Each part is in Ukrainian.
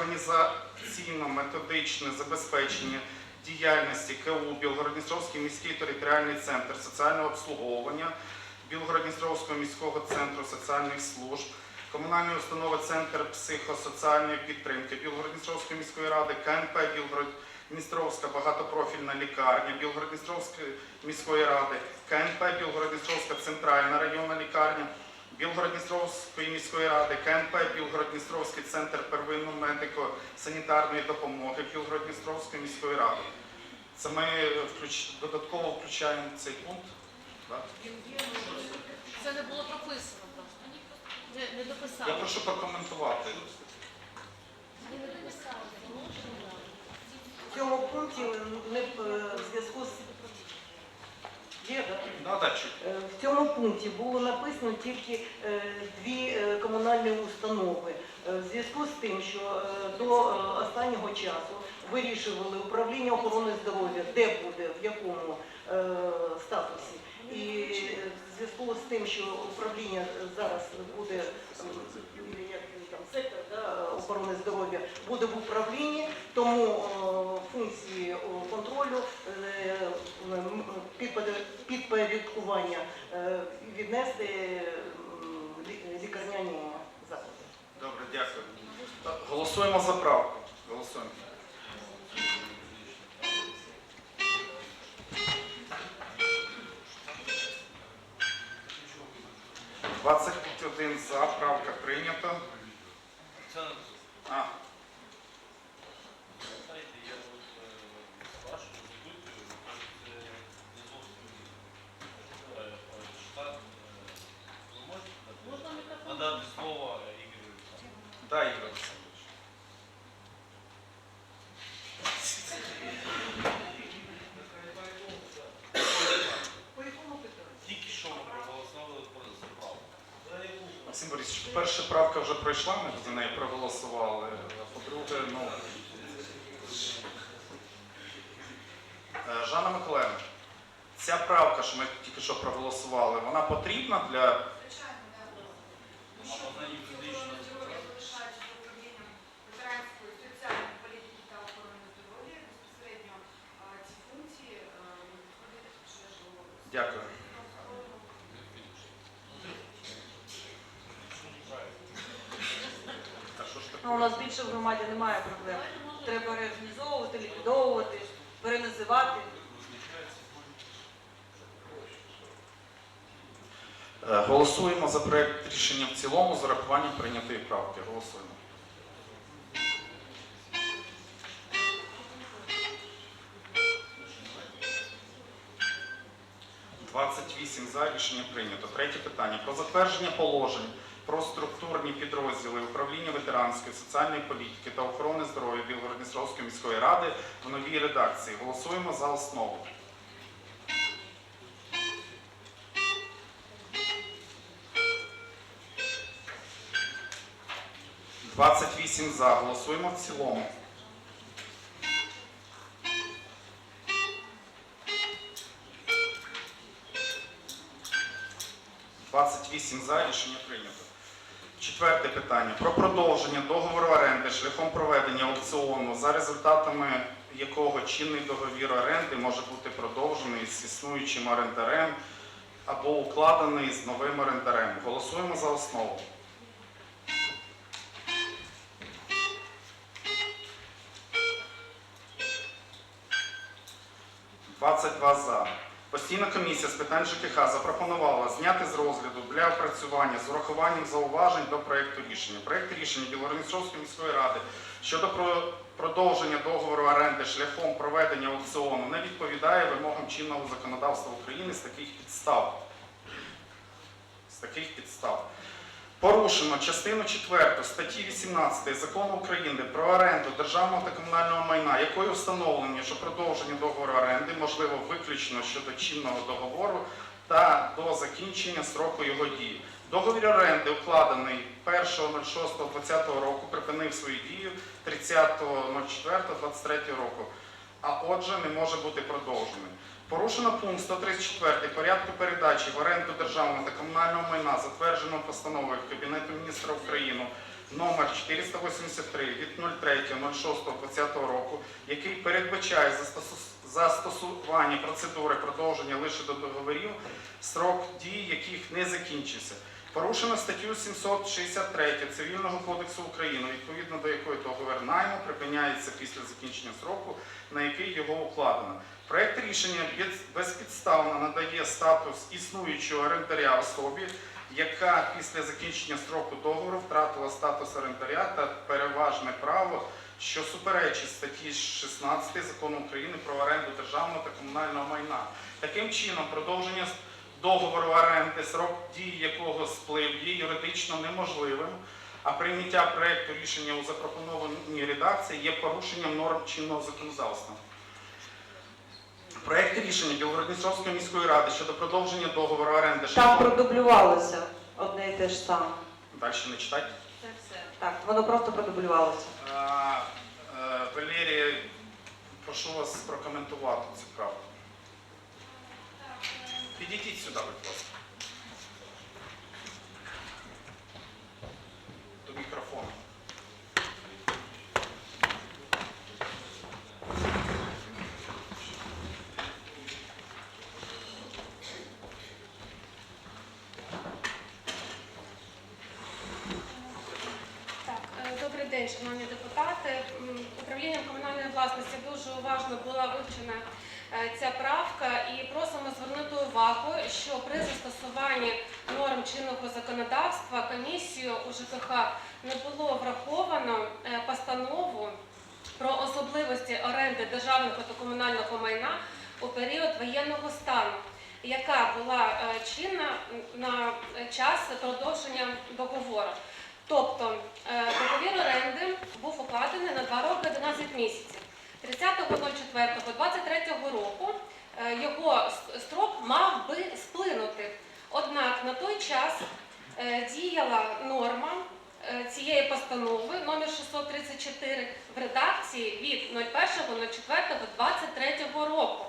організаційно-методичне забезпечення діяльності КУ Білгородністровський міський територіальний центр соціального обслуговування Білгородністровського міського центру соціальних служб, комунальної установи Центр психосоціальної підтримки Білгородністровської міської ради, КНП Білгород-Дністровська багатопрофільна лікарня Білгородністровської міської ради, КНП Білгородністровська центральна районна лікарня, Білгородністровської міської ради, КНП Білгородністровський центр первинної медико-санітарної допомоги Білгородністровської міської ради. Це ми включ... додатково включаємо цей пункт. так? Це не було прописано просто. Не, не Я прошу прокоментувати. Не дописали. В цьому пункті не в зв'язку з Є, да? Да, да. Е, В цьому пункті було написано тільки е, дві е, комунальні установи. В зв'язку з тим, що до останнього часу вирішували управління охорони здоров'я, де буде, в якому статусі. І в зв'язку з тим, що управління зараз буде як сектор да, охорони здоров'я буде в управлінні, тому е, функції контролю е, підпорядкування е, віднести лікарняні заклади. Добре, дякую. Голосуємо за правку. Голосуємо. Двадцять один за, правка прийнята. Це А, знаєте, я от е, спрашиваю, запитую, кажуть, це не зовсім е, е, штат. е, Ви можете дати? Можна мікрофон? надати слово Ігорю Олександровичу? да, Ігор Олександрович. По якому питанню? Тільки що ми проголосували про заправку. Максим Борисович, перша правка вже пройшла, ми за неї проголосували. А По-друге, ну. Е, Жанна Миколаївна, ця правка, що ми тільки що проголосували, вона потрібна для. Звичайно, так. А вона юридично Здоров'я залишається за управлінням ветеранської соціальної політики та охорони здоров'я. Безпосередньо а, ці функції е, відходять під шлях Дякую. А що ж таке? Ну, у нас більше в громаді немає проблем. Треба реорганізовувати, ліквідовувати, переназивати. Е, Голосуємо за проект рішення в цілому з урахуванням прийнятої правки. Голосуємо. Двадцять вісім за рішення прийнято. Третє питання про затвердження положень про структурні підрозділи управління ветеранської соціальної політики та охорони здоров'я Білгородністровської міської ради в новій редакції. Голосуємо за основу. Двадцять вісім за. Голосуємо в цілому. Двадцять вісім за. Рішення прийнято. Четверте питання про продовження договору оренди шляхом проведення аукціону, за результатами якого чинний договір оренди може бути продовжений з існуючим орендарем або укладений з новим орендарем. Голосуємо за основу. Постійна комісія з питань ЖКХ запропонувала зняти з розгляду для опрацювання з урахуванням зауважень до проєкту рішення. Проєкт рішення Білородністровської міської ради щодо продовження договору оренди шляхом проведення аукціону не відповідає вимогам чинного законодавства України з таких підстав. З таких підстав. Порушено частину 4 статті 18 Закону України про оренду державного та комунального майна, якою встановлено, що продовження договору оренди можливо виключно щодо чинного договору та до закінчення строку його дії. Договір оренди укладений 1.06.2020 року, припинив свою дію 30.04.2023 року, а отже не може бути продовжений. Порушено пункт 134 порядку передачі в оренду державного та комунального майна, затвердженого постановою Кабінету міністра України номер 483 від 03.06.2020 року, який передбачає застосування процедури продовження лише до договорів, срок дії яких не закінчився. Порушено статтю 763 Цивільного кодексу України, відповідно до якої договір найму припиняється після закінчення сроку, на який його укладено. Проект рішення безпідставно надає статус існуючого орендаря особі, яка після закінчення строку договору втратила статус орендаря та переважне право, що суперечить статті 16 закону України про оренду державного та комунального майна. Таким чином, продовження договору оренди, срок дії якого сплив, є юридично неможливим, а прийняття проекту рішення у запропонованій редакції є порушенням норм чинного законодавства. Проект рішення Білгородністровської міської ради щодо продовження договору оренди Там продублювалося одне і те ж саме. Далі не читати. Це все. Так, воно просто продублювалося. А, е, Валерія, прошу вас прокоментувати цю правду. Підійдіть сюди, будь ласка. До мікрофону. Так, е, добрий день, шановні депутати. Управлінням комунальної власності дуже уважно була вивчена е, ця правка і просимо звернути увагу, що при застосуванні норм чинного законодавства комісію у ЖКХ не було враховано е, постанову про особливості оренди державного та комунального майна у період воєнного стану, яка була е, чинна на час продовження договору. Тобто е, договір оренди був укладений на 2 роки 11 місяців. 30.04.23 року е, його строк мав би сплинути. Однак на той час е, діяла норма е, цієї постанови номер 634 в редакції від 01.04.23 року.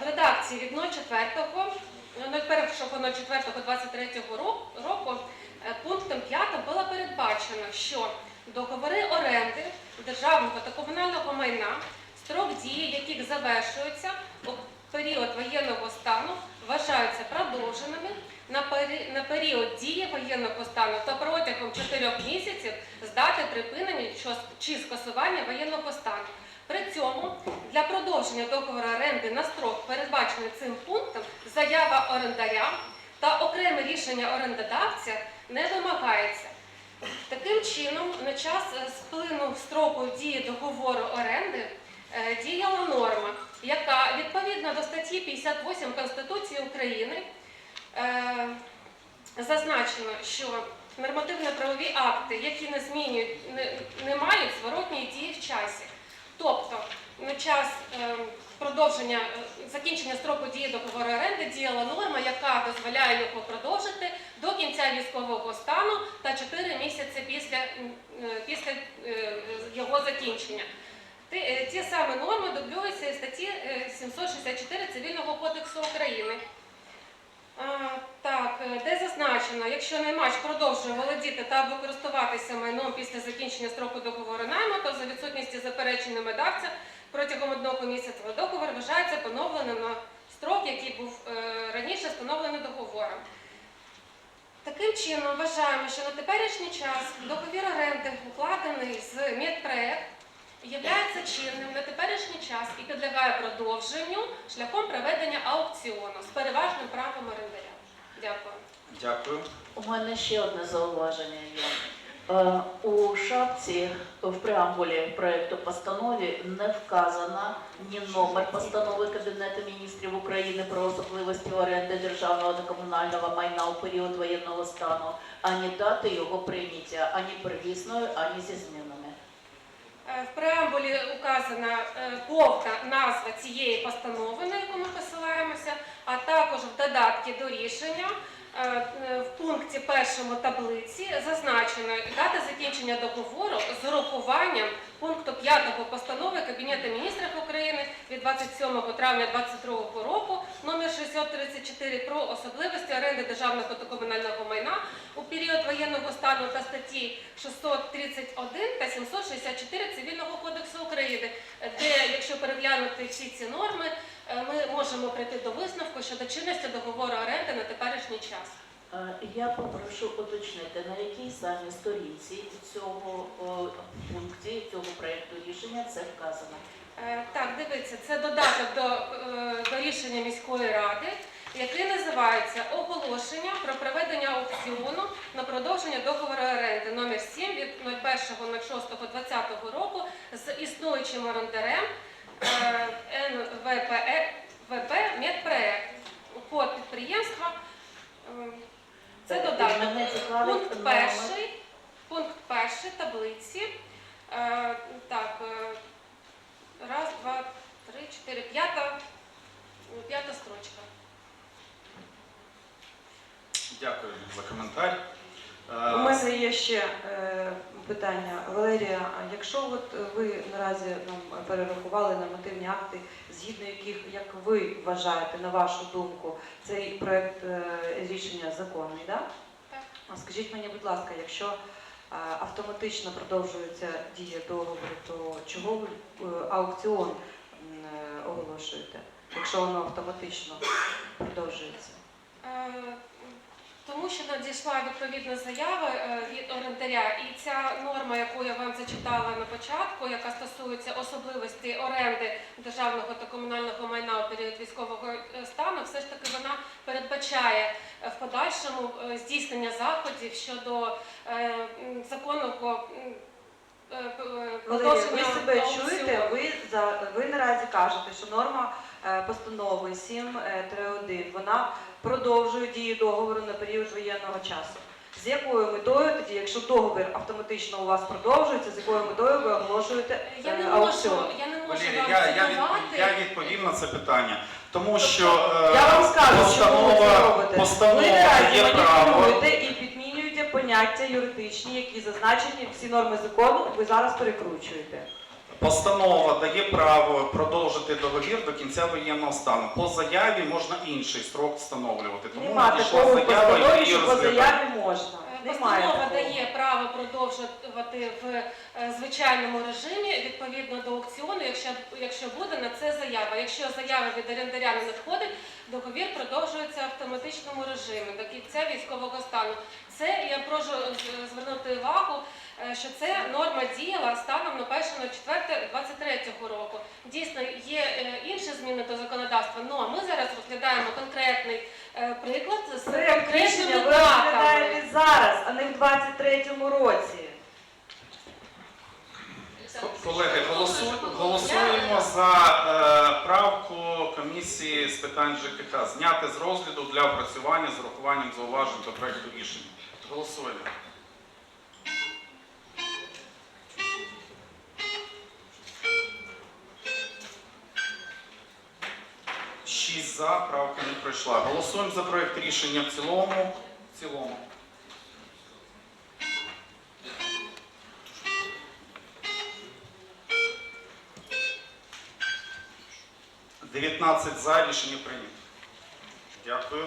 В редакції від 04.01.04.23 ро- року Пунктом 5 було передбачено, що договори оренди державного та комунального майна, строк дії яких завершується у період воєнного стану, вважаються продовженими на період дії воєнного стану та протягом 4 місяців з дати припинення чи скасування воєнного стану. При цьому для продовження договору оренди на строк, передбачений цим пунктом, заява орендаря та окреме рішення орендодавця не вимагається. Таким чином, на час е, сплину строку дії договору оренди е, діяла норма, яка відповідно до статті 58 Конституції України е, зазначено, що нормативно-правові акти, які не змінюють, не, не мають зворотньої дії в часі. Тобто на час е, продовження е, закінчення строку дії договору оренди діяла норма, яка дозволяє його продовжити до кінця військового стану та 4 місяці після, е, після е, його закінчення. Ті, е, самі норми дублюються із статті е, 764 Цивільного кодексу України. А, Так, де зазначено, якщо наймач продовжує володіти та або користуватися майном після закінчення строку договору найму, то за відсутністю заперечень надавця протягом одного місяця договор вважається поновленим на строк, який був раніше встановлений договором. Таким чином, вважаємо, що на теперішній час договір оренди, укладений з медпроект, є чинним на теперішній час і підлягає продовженню шляхом проведення аукціону з переважним правом орендаря. Дякую. Дякую. У мене ще одне зауваження є. Е, У шапці в преамбулі проекту постанови не вказано ні номер постанови Кабінету міністрів України про особливості оренди державного та комунального майна у період воєнного стану, ані дати його прийняття, ані первісною, ані зі змінами. Е, В преамбулі указана е, повна назва цієї постанови, на яку ми посилаємося, а також в додатки до рішення в пункті першому таблиці зазначено дата закінчення договору з урахуванням 5 постанови Кабінету міністрів України від 27 травня 2022 року номер 634 про особливості оренди державного та комунального майна у період воєнного стану та статті 631 та 764 Цивільного кодексу України, де, якщо переглянути всі ці норми, е, ми можемо прийти до висновку щодо чинності договору оренди на теперішній час. Е, Я попрошу уточнити, на якій самій сторінці цього пункті, цього проєкту рішення це вказано. Е, Так, дивіться, це додаток до, е, до рішення міської ради, який називається Оголошення про проведення аукціону на продовження договору оренди номер 7 від 01.06.2020 року з існуючим орендарем НВПЕ ВП Медпроект. Код підприємства. Це Е, додаток. Пункт перший, пункт перший таблиці. Е, так, е, раз, два, три, чотири, п'ята, п'ята строчка. Дякую за коментар. Е, У мене є ще е, питання. Валерія, а якщо от ви наразі нам перерахували нормативні акти, згідно яких, як ви вважаєте, на вашу думку, цей проект е, рішення законний, да? Так. Скажіть мені, будь ласка, якщо е, автоматично продовжується дія договору, то чого ви е, аукціон е, оголошуєте, якщо воно автоматично продовжується? Тому що надійшла відповідна заява е, від орендаря, і ця норма, яку я вам зачитала на початку, яка стосується особливості оренди державного та комунального майна у період військового е, стану, все ж таки вона передбачає е, в подальшому здійснення заходів щодо законного Валерія, ви себе чуєте? Ви ви наразі кажете, що норма постанови 7.3.1, вона продовжує дію договору на період воєнного часу. З якою метою тоді, якщо договір автоматично у вас продовжується, з якою метою ви оголошуєте Я не е, можу, аукціон? я не можу вам я, я, від, я відповім на це питання, тому Тобто, що е, Я вам скажу, що ви це постанова, робите. постанова ви наразі маніпулюєте і підмінюєте поняття юридичні, які зазначені всі норми закону, ви зараз перекручуєте. Постанова дає право продовжити договір до кінця воєнного стану. По заяві можна інший строк встановлювати. Тому Нема надійшла такого в заява і її що по розглядаємо. заяві можна. Немає Постанова такого. дає право продовжувати в е, звичайному режимі відповідно до аукціону, якщо, якщо буде на це заява. Якщо заява від орендаря не надходить, договір продовжується в автоматичному режимі до кінця військового стану. Це я прошу з- звернути увагу, е, що це норма діяла станом на 1.04.23 року. Дійсно, є е, інші зміни до законодавства, але ми зараз розглядаємо конкретний приклад з рішення конкретними ви датами. розглядаєте зараз, а не в 23-му році. Колеги, голосу- голосуємо за е, правку комісії з питань ЖКХ зняти з розгляду для опрацювання з урахуванням зауважень до проекту рішення. Голосуємо. Шість за, правка не пройшла. Голосуємо за проект рішення в цілому. В цілому. – 19 за рішення прийнято. Дякую.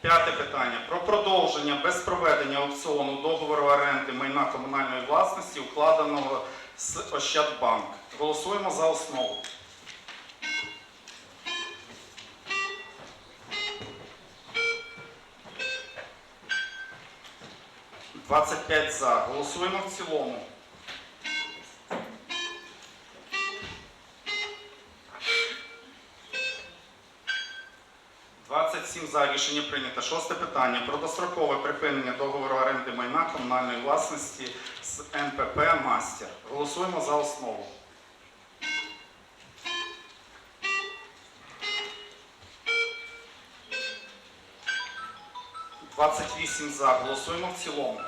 П'яте питання. Про продовження без проведення аукціону договору оренди майна комунальної власності, укладеного з Ощадбанк. Голосуємо за основу. Двадцять п'ять за. Голосуємо в цілому. Двадцять сім за рішення прийнято. Шосте питання про дострокове припинення договору оренди майна комунальної власності з МПП Мастер. Голосуємо за основу. 28 за. Голосуємо в цілому.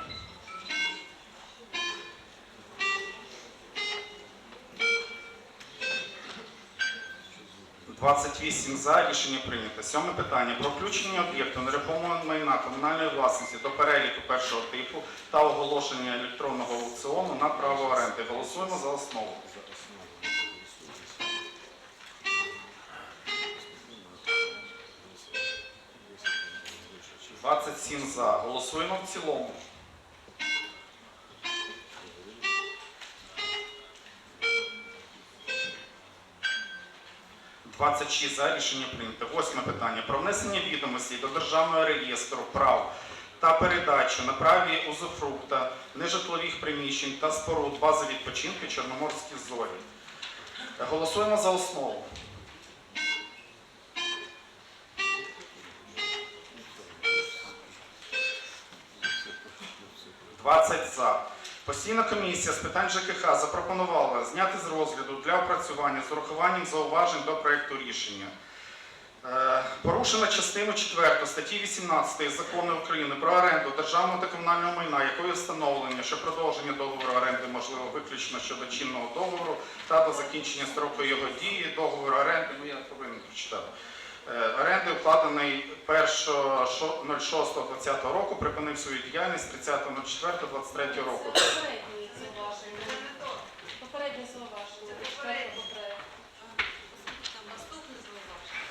28 за. Рішення прийнято. Сьоме питання про включення об'єкту нерухомого майна комунальної власності до переліку першого типу та оголошення електронного аукціону на право оренди. Голосуємо за основу. Двадцять сім за. Голосуємо в цілому. Двадцять шість за. Рішення прийнято. Восьме питання. Про внесення відомостей до Державного реєстру прав та передачу на праві узуфрукта нежитлових приміщень та споруд бази відпочинку Чорноморські зорі. Голосуємо за основу. 20 за. Постійна комісія з питань ЖКХ запропонувала зняти з розгляду для опрацювання з урахуванням зауважень до проекту рішення. Е, Порушена частину 4 статті 18 Закону України про оренду державного та комунального майна, якою встановлено, що продовження договору оренди можливо виключно щодо чинного договору та до закінчення строку його дії, договору оренди, ну я повинен прочитати. Е, Оренди укладений 1.06.2020 року, припинив свою діяльність 30.04.23 року. Попередні зауваження. Попередні зауваження. Четверте попереднє. Наступне зауваження.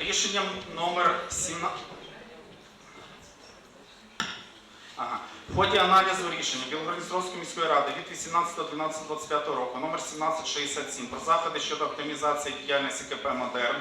Рішенням номер 17. Ага. В ході аналізу рішення Білгородністровської міської ради від 18.12.25 року номер 1767 про заходи щодо оптимізації діяльності КП «Модерн»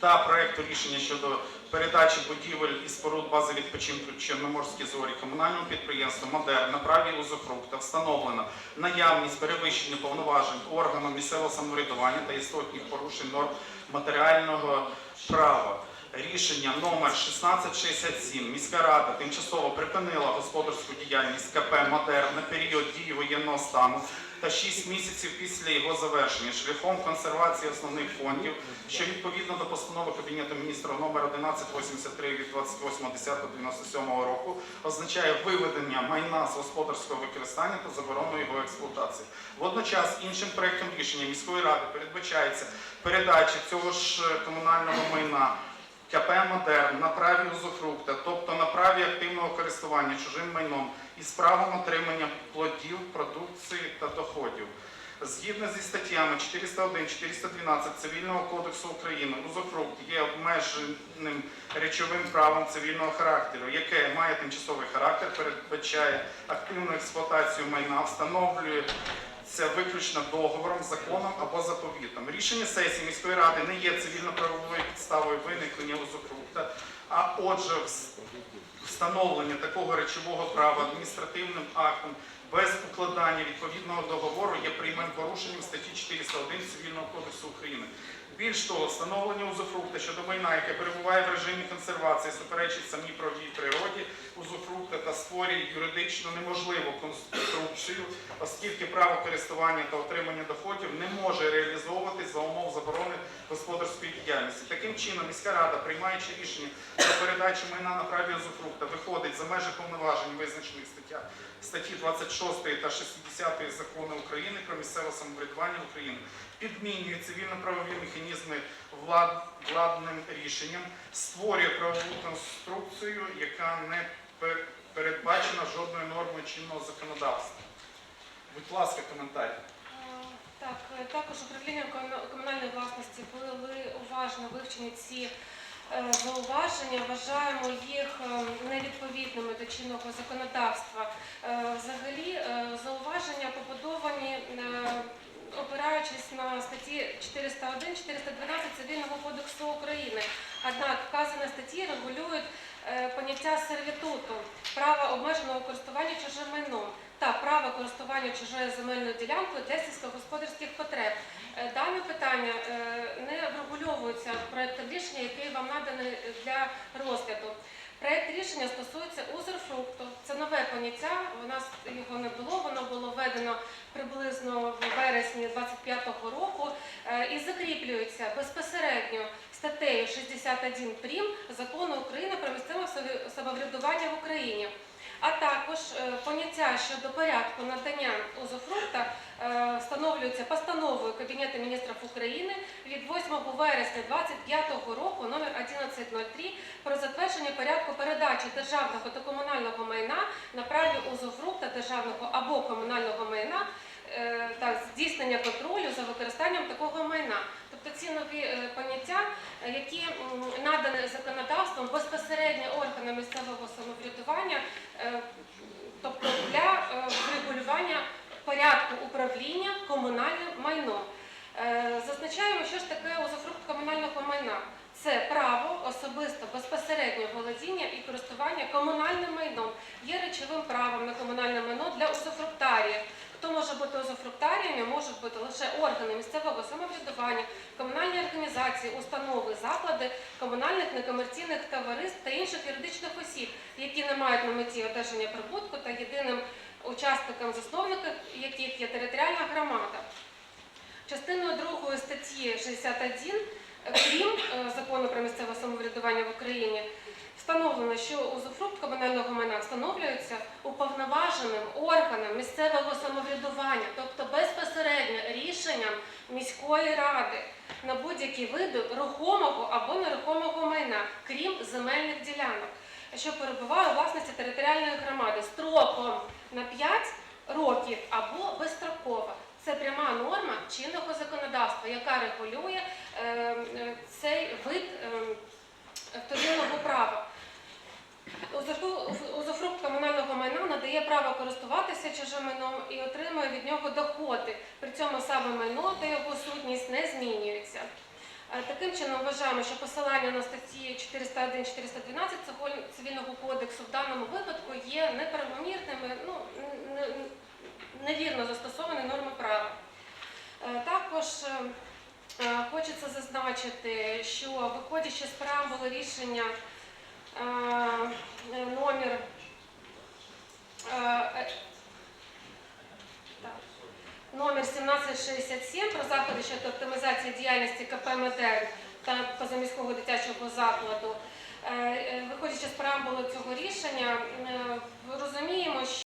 та проекту рішення щодо передачі будівель і споруд бази відпочинку Чорноморські зорі комунальному підприємству «Модерн» на праві узуфрукта встановлено наявність перевищення повноважень органом місцевого самоврядування та істотних порушень норм матеріального права. Рішення номер 1667 міська рада тимчасово припинила господарську діяльність КП «Модерн» на період дії воєнного стану та 6 місяців після його завершення шляхом консервації основних фондів, що відповідно до постанови Кабінету міністрів номер 1183 від 28.10.97 року означає виведення майна з господарського використання та заборону його експлуатації. Водночас іншим проектом рішення міської ради передбачається передача цього ж комунального майна КП «Модерн» на праві узуфрукта, тобто на праві активного користування чужим майном із правом отримання плодів, продукції та доходів. Згідно зі статтями 401, 412 Цивільного кодексу України, узуфрукт є обмеженим речовим правом цивільного характеру, яке має тимчасовий характер, передбачає активну експлуатацію майна, встановлює це виключно договором, законом або заповітом. Рішення сесії міської ради не є цивільно-правовою підставою виникнення узуфрукта, а отже, встановлення такого речового права адміністративним актом без укладання відповідного договору є прямим порушенням статті 401 Цивільного кодексу України. Більш того, встановлення узуфрукта щодо майна, яке перебуває в режимі консервації, суперечить самій правовій природі узуфрукта та створює юридично неможливу конструкцію, оскільки право користування та отримання доходів не може реалізовуватись за умов заборони господарської діяльності. Таким чином, міська рада, приймаючи рішення про передачу майна на праві узуфрукта, виходить за межі повноважень, визначених стаття статті 26 та 60 закону України про місцеве самоврядування України, підмінює цивільно-правові механізми влад, владним рішенням, створює правову конструкцію, яка не пе- передбачена жодною нормою чинного законодавства. Будь ласка, коментар. Е, Так, е, також управління комунальної власності були уважно вивчені ці е, зауваження. Вважаємо їх невідповідними до чинного законодавства. Взагалі, зауваження побудовані, опираючись на статті 401, 412 Цивільного кодексу України. Однак вказані статті регулюють е, поняття сервітуту, права обмеженого користування чужим майном та право користування чужою земельною ділянкою для сільськогосподарських потреб. Е, Дане питання е, не врегульовується проектом рішення, який вам наданий для розгляду. Проект рішення стосується узурфрукту. Це нове поняття. У нас його не було. Приблизно в вересні 25-го року е, і закріплюється безпосередньо статтею 61 прим закону України про місцеве самоврядування в Україні. А також е, поняття щодо порядку надання узуфрукта е, встановлюється постановою Кабінету міністрів України від 8 вересня 2025 року номер 1103 про затвердження порядку передачі державного та комунального майна на праві узуфрукта державного або комунального майна та здійснення контролю за використанням такого майна. Тобто ці нові е, поняття, е, які надані законодавством безпосередньо органам місцевого самоврядування, е, тобто для е, врегулювання порядку управління комунальним майном. Е, Зазначаємо, що ж таке узуфрукт комунального майна. Це право особисто безпосереднього володіння і користування комунальним майном. Є речовим правом на комунальне майно для узуфруктаріїв. Хто може бути узуфруктаріями, можуть бути лише органи місцевого самоврядування, комунальні організації, установи, заклади, комунальних некомерційних товариств та інших юридичних осіб, які не мають на меті одержання прибутку та єдиним учасником засновника яких є територіальна громада. Частиною 2 статті 61 е, крім е, закону про місцеве самоврядування в Україні встановлено, що узуфрукт комунального майна встановлюється уповноваженим органом місцевого самоврядування, тобто безпосередньо рішенням міської ради на будь-які види рухомого або нерухомого майна, крім земельних ділянок, що перебуває у власності територіальної громади строком на 5 років або безстроково. Це пряма норма чинного законодавства, яка регулює е, е, цей вид е, вторинного права. Узурфрукт комунального майна надає право користуватися чужим майном і отримує від нього доходи. При цьому саме майно та його сутність не змінюється. Е, Таким чином вважаємо, що посилання на статті 401-412 Цивільного кодексу в даному випадку є неправомірними, ну, невірно застосовані норми права. Е, Також е, хочеться зазначити, що виходячи з преамбули рішення номер е, е, так, номер 1767 про заходи щодо оптимізації діяльності КП «Модерн» та позаміського дитячого закладу. Е, е, Виходячи з преамбули цього рішення, е, розуміємо, що